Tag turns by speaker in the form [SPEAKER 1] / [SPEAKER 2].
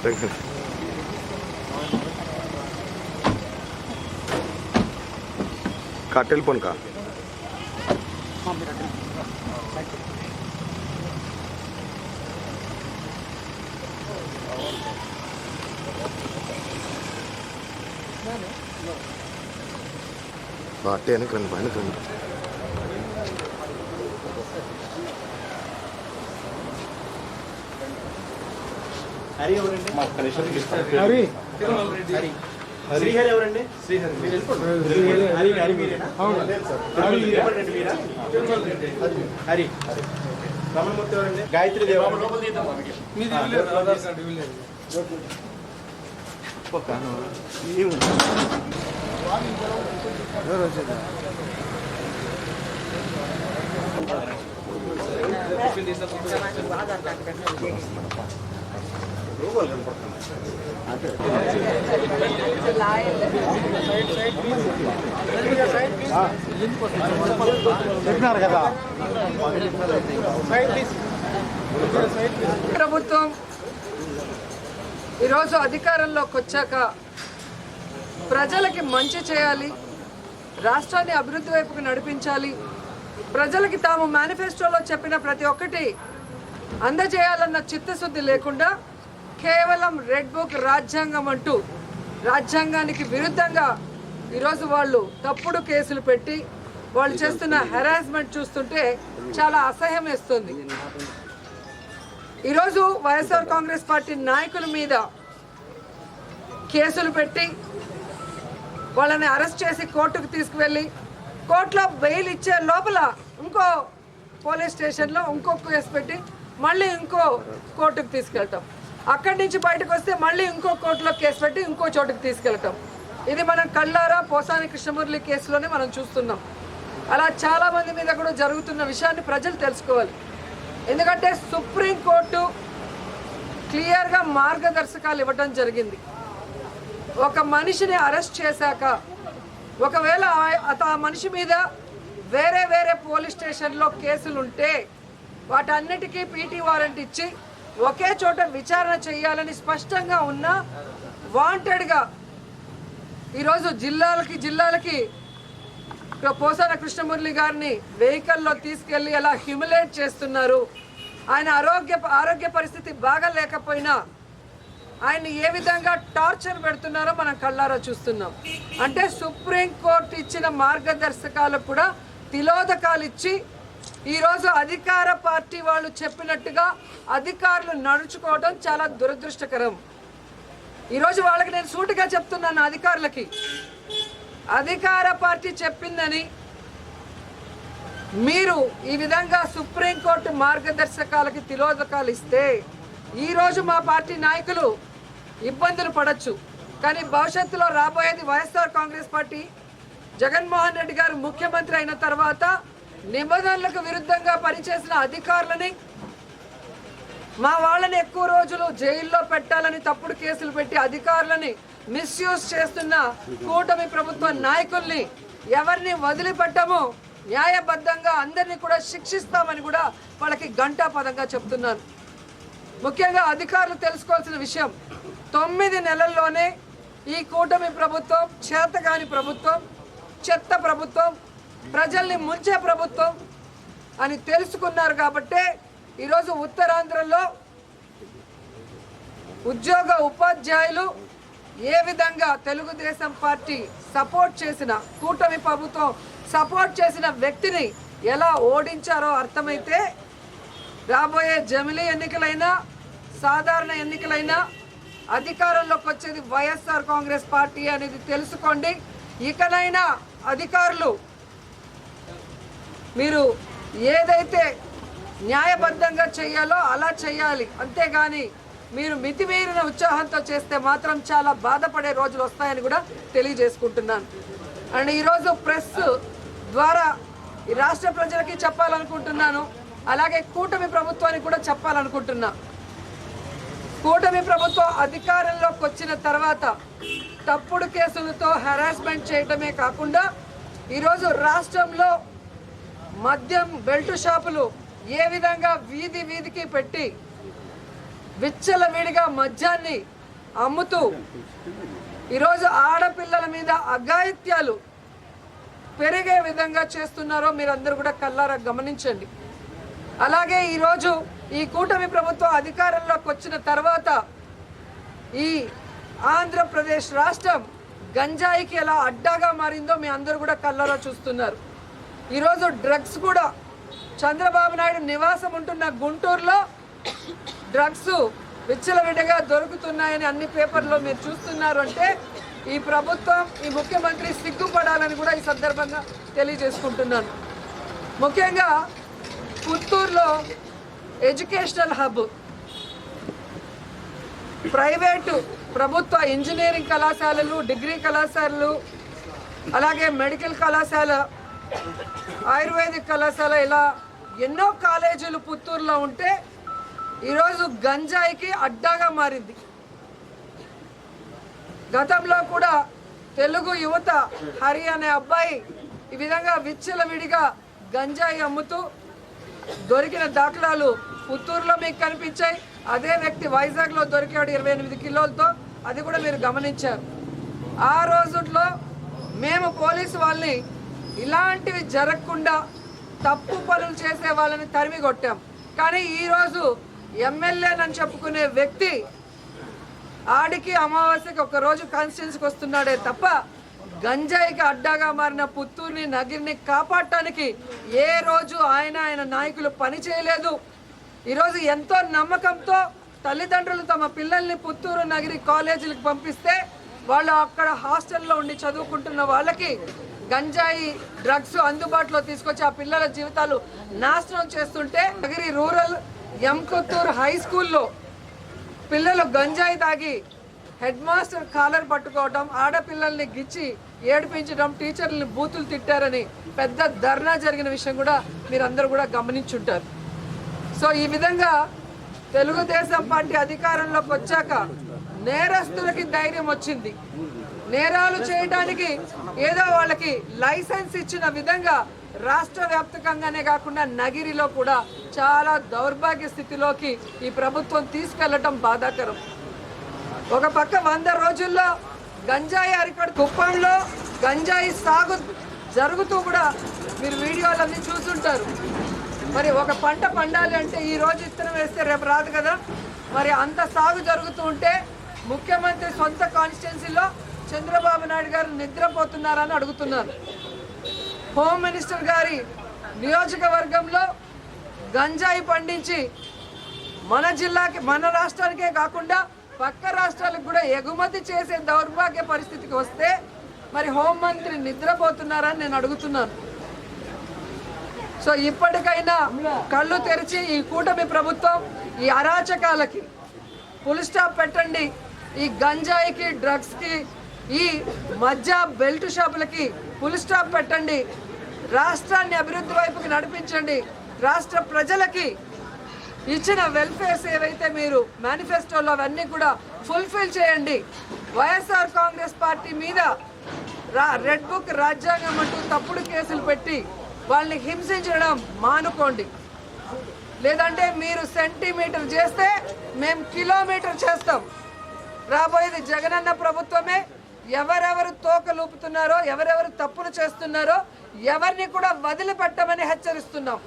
[SPEAKER 1] Danke. काटेल पण का बाटे आणि क्रंग पाहिजे क्रंग
[SPEAKER 2] హరి ఎవరండి?
[SPEAKER 3] హరి.
[SPEAKER 2] శ్రీహరి ఎవరండి? శ్రీహరి. మీరు వెళ్ళిపోండి. హరి హరి మీరేనా? హరి రెడ్డి మీరా? హరి. రమణమూర్తి ఎవరండి? గాయత్రి దేవ. చెప్పినారు కదా
[SPEAKER 4] ప్రభుత్వం ఈరోజు అధికారంలోకి వచ్చాక ప్రజలకి మంచి చేయాలి రాష్ట్రాన్ని అభివృద్ధి వైపుకు నడిపించాలి. ప్రజలకి తాము మేనిఫెస్టోలో చెప్పిన ప్రతి ఒక్కటి అందజేయాలన్న చిత్తశుద్ధి లేకుండా కేవలం రెడ్ బుక్ రాజ్యాంగం అంటూ రాజ్యాంగానికి విరుద్ధంగా ఈరోజు వాళ్ళు తప్పుడు కేసులు పెట్టి వాళ్ళు చేస్తున్న హెరాస్మెంట్ చూస్తుంటే చాలా అసహ్యం వేస్తుంది. ఈరోజు వైఎస్ఆర్ కాంగ్రెస్ పార్టీ నాయకుల మీద కేసులు పెట్టి వాళ్ళని అరెస్ట్ చేసి కోర్టుకు తీసుకువెళ్ళి కోర్టులో బెయిల్ ఇచ్చే లోపల ఇంకో పోలీస్ స్టేషన్లో ఇంకో కేసు పెట్టి మళ్ళీ ఇంకో కోర్టుకు తీసుకెళ్ళటం అక్కడి నుంచి బయటకు వస్తే మళ్ళీ ఇంకో కోర్టులో కేసు పెట్టి ఇంకో చోటుకు తీసుకెళ్ళటం ఇది మనం కళ్ళారా పోసాని కృష్ణమురళి కేసులోనే మనం చూస్తున్నాం. అలా చాలామంది మీద కూడా జరుగుతున్న విషయాన్ని ప్రజలు తెలుసుకోవాలి. ఎందుకంటే సుప్రీంకోర్టు క్లియర్గా మార్గదర్శకాలు ఇవ్వటం జరిగింది. ఒక మనిషిని అరెస్ట్ చేశాక ఒకవేళ ఆ- అత ఆ మనిషి మీద వేరే వేరే పోలీస్ స్టేషన్లో కేసులు ఉంటే వాటన్నిటికీ పీటీ వారెంట్ ఇచ్చి ఒకే చోట విచారణ చేయాలని స్పష్టంగా ఉన్న వాంటెడ్గా ఈరోజు జిల్లాలకి జిల్లాలకి పోసాన కృష్ణమురళి గారిని వెహికల్లో తీసుకెళ్ళి అలా హ్యూమిలేట్ చేస్తున్నారు. ఆయన ఆరోగ్య ఆరోగ్య పరిస్థితి బాగా లేకపోయినా ఆయన్ని ఏ విధంగా టార్చర్ పెడుతున్నారో మనం కళ్ళారా చూస్తున్నాం. అంటే సుప్రీంకోర్టు ఇచ్చిన మార్గదర్శకాలకు కూడా తిలోదకాలు ఇచ్చి ఈరోజు అధికార పార్టీ వాళ్ళు చెప్పినట్టుగా అధికారులు నడుచుకోవడం చాలా దురదృష్టకరం. ఈరోజు వాళ్ళకి నేను సూటిగా చెప్తున్నాను అధికారులకి. అధికార పార్టీ చెప్పిందని మీరు ఈ విధంగా సుప్రీంకోర్టు మార్గదర్శకాలకి తిలోదకాలు ఇస్తే ఈరోజు మా పార్టీ నాయకులు ఇబ్బందులు పడచ్చు. కానీ భవిష్యత్తులో రాబోయేది వైఎస్ఆర్ కాంగ్రెస్ పార్టీ. జగన్మోహన్ రెడ్డి గారు ముఖ్యమంత్రి అయిన తర్వాత నిబంధనలకు విరుద్ధంగా పనిచేసిన అధికారులని మా వాళ్ళని ఎక్కువ రోజులు జైల్లో పెట్టాలని తప్పుడు కేసులు పెట్టి అధికారులని మిస్యూజ్ చేస్తున్న కూటమి ప్రభుత్వ నాయకుల్ని ఎవరిని వదిలిపెట్టము న్యాయబద్ధంగా అందరినీ కూడా శిక్షిస్తామని కూడా వాళ్ళకి గంటా పదంగా చెప్తున్నాను. ముఖ్యంగా అధికారులు తెలుసుకోవాల్సిన విషయం తొమ్మిది నెలల్లోనే ఈ కూటమి ప్రభుత్వం చేతగాని ప్రభుత్వం చెత్త ప్రభుత్వం ప్రజల్ని ముంచే ప్రభుత్వం అని తెలుసుకున్నారు కాబట్టే ఈరోజు ఉత్తరాంధ్రలో ఉద్యోగ ఉపాధ్యాయులు ఏ విధంగా తెలుగుదేశం పార్టీ సపోర్ట్ చేసిన కూటమి ప్రభుత్వం సపోర్ట్ చేసిన వ్యక్తిని ఎలా ఓడించారో అర్థమైతే రాబోయే జమిలీ ఎన్నికలైనా సాధారణ ఎన్నికలైనా అధికారంలోకి వచ్చేది వైఎస్ఆర్ కాంగ్రెస్ పార్టీ అనేది తెలుసుకోండి. ఇకనైనా అధికారులు మీరు ఏదైతే న్యాయబద్ధంగా చేయాలో అలా చేయాలి. అంతేగాని మీరు మితిమీరిన ఉత్సాహంతో చేస్తే మాత్రం చాలా బాధపడే రోజులు వస్తాయని కూడా తెలియజేసుకుంటున్నాను. అండ్ ఈరోజు ప్రెస్ ద్వారా ఈ రాష్ట్ర ప్రజలకి చెప్పాలనుకుంటున్నాను. అలాగే కూటమి ప్రభుత్వానికి కూడా చెప్పాలనుకుంటున్నా. కూటమి ప్రభుత్వం అధికారంలోకి వచ్చిన తర్వాత తప్పుడు కేసులతో హెరాస్మెంట్ చేయటమే కాకుండా ఈరోజు రాష్ట్రంలో మద్యం బెల్ట్ షాపులు ఏ విధంగా వీధి వీధికి పెట్టి విచ్చలవిడిగా మద్యాన్ని అమ్ముతూ ఈరోజు ఆడపిల్లల మీద అఘాయిత్యాలు పెరిగే విధంగా చేస్తున్నారో మీరందరూ కూడా కల్లారా గమనించండి. అలాగే ఈరోజు ఈ కూటమి ప్రభుత్వం అధికారంలోకి వచ్చిన తర్వాత ఈ ఆంధ్రప్రదేశ్ రాష్ట్రం గంజాయికి ఎలా అడ్డాగా మారిందో మీ అందరూ కూడా కళ్ళలో చూస్తున్నారు. ఈరోజు డ్రగ్స్ కూడా చంద్రబాబు నాయుడు నివాసం ఉంటున్న గుంటూరులో డ్రగ్స్ విచ్చలవిడిగా దొరుకుతున్నాయని అన్ని పేపర్లో మీరు చూస్తున్నారు అంటే ఈ ప్రభుత్వం ఈ ముఖ్యమంత్రి సిగ్గుపడాలని కూడా ఈ సందర్భంగా తెలియజేసుకుంటున్నాను. ముఖ్యంగా పుత్తూరులో ఎడ్యుకేషనల్ హబ్ ప్రైవేటు ప్రభుత్వ ఇంజనీరింగ్ కళాశాలలు డిగ్రీ కళాశాలలు అలాగే మెడికల్ కళాశాల ఆయుర్వేదిక్ కళాశాల ఇలా ఎన్నో కాలేజీలు పుత్తూరులో ఉంటే ఈరోజు గంజాయికి అడ్డాగా మారింది. గతంలో కూడా తెలుగు యువత హరి అనే అబ్బాయి ఈ విధంగా విచ్చలవిడిగా గంజాయి అమ్ముతూ దొరికిన దాఖలాలు పుత్తూరులో మీకు కనిపించాయి. అదే వ్యక్తి వైజాగ్లో దొరికాడు ఇరవై ఎనిమిది కిలోలతో. అది కూడా మీరు గమనించారు. ఆ రోజుల్లో మేము పోలీసు వాళ్ళని ఇలాంటివి జరగకుండా తప్పు పనులు చేసే వాళ్ళని తరిమి కొట్టాం. కానీ ఈరోజు ఎమ్మెల్యేనని చెప్పుకునే వ్యక్తి ఆడికి అమావాస్యకి ఒక రోజు కాన్స్టిట్యున్సీకి వస్తున్నాడే తప్ప గంజాయికి అడ్డాగా మారిన పుత్తూరుని నగిరిని కాపాడటానికి ఏ రోజు ఆయన ఆయన నాయకులు పని చేయలేదు. ఈరోజు ఎంతో నమ్మకంతో తల్లిదండ్రులు తమ పిల్లల్ని పుత్తూరు నగిరి కాలేజీలకు పంపిస్తే వాళ్ళు అక్కడ హాస్టల్లో ఉండి చదువుకుంటున్న వాళ్ళకి గంజాయి డ్రగ్స్ అందుబాటులో తీసుకొచ్చి ఆ పిల్లల జీవితాలు నాశనం చేస్తుంటే నగిరి రూరల్ ఎంకొత్తూరు హై స్కూల్లో పిల్లలు గంజాయి తాగి హెడ్ మాస్టర్ కాలర్ పట్టుకోవడం ఆడపిల్లల్ని గిచ్చి ఏడిపించడం టీచర్లని బూతులు తిట్టారని పెద్ద ధర్నా జరిగిన విషయం కూడా మీరందరూ కూడా గమనించుంటారు. సో ఈ విధంగా తెలుగుదేశం పార్టీ అధికారంలోకి వచ్చాక నేరస్తులకి ధైర్యం వచ్చింది. నేరాలు చేయడానికి ఏదో వాళ్ళకి లైసెన్స్ ఇచ్చిన విధంగా రాష్ట్ర వ్యాప్తకంగానే కాకుండా నగిరిలో కూడా చాలా దౌర్భాగ్య స్థితిలోకి ఈ ప్రభుత్వం తీసుకెళ్ళటం బాధాకరం. ఒక పక్క వంద రోజుల్లో గంజాయి అరికడు కుప్పంలో గంజాయి సాగు జరుగుతూ కూడా మీరు వీడియోలన్నీ చూసుంటారు మరి ఒక పంట పండాలి అంటే ఈ రోజు ఇత్తనం వేస్తే రేపు రాదు కదా? మరి అంత సాగు జరుగుతూ ఉంటే ముఖ్యమంత్రి సొంత కాన్స్టిట్యున్సీలో చంద్రబాబు నాయుడు గారు నిద్రపోతున్నారని అడుగుతున్నారు. హోమ్ మినిస్టర్ గారి నియోజకవర్గంలో గంజాయి పండించి మన జిల్లాకి మన రాష్ట్రానికే కాకుండా పక్క రాష్ట్రాలకు కూడా ఎగుమతి చేసే దౌర్భాగ్య పరిస్థితికి వస్తే మరి హోంమంత్రి నిద్రపోతున్నారని నేను అడుగుతున్నాను. సో ఇప్పటికైనా కళ్ళు తెరిచి ఈ కూటమి ప్రభుత్వం ఈ అరాచకాలకి ఫుల్ స్టాప్ పెట్టండి. ఈ గంజాయికి డ్రగ్స్కి ఈ మధ్య బెల్ట్ షాపులకి ఫుల్ స్టాప్ పెట్టండి. రాష్ట్రాన్ని అభివృద్ధి వైపుకి నడిపించండి. రాష్ట్ర ప్రజలకి ఇచ్చిన వెల్ఫేర్స్ ఏవైతే మీరు మేనిఫెస్టోలో అవన్నీ కూడా ఫుల్ఫిల్ చేయండి. వైఎస్ఆర్ కాంగ్రెస్ పార్టీ మీద రా రెడ్ బుక్ రాజ్యాంగం అంటూ తప్పుడు కేసులు పెట్టి వాళ్ళని హింసించడం మానుకోండి. లేదంటే మీరు సెంటీమీటర్ చేస్తే మేము కిలోమీటర్ చేస్తాం. రాబోయేది జగనన్న ప్రభుత్వమే ఎవరెవరు తోకలూపుతున్నారో ఎవరెవరు తప్పులు చేస్తున్నారో ఎవరిని కూడా వదిలిపెట్టమని హెచ్చరిస్తున్నాం.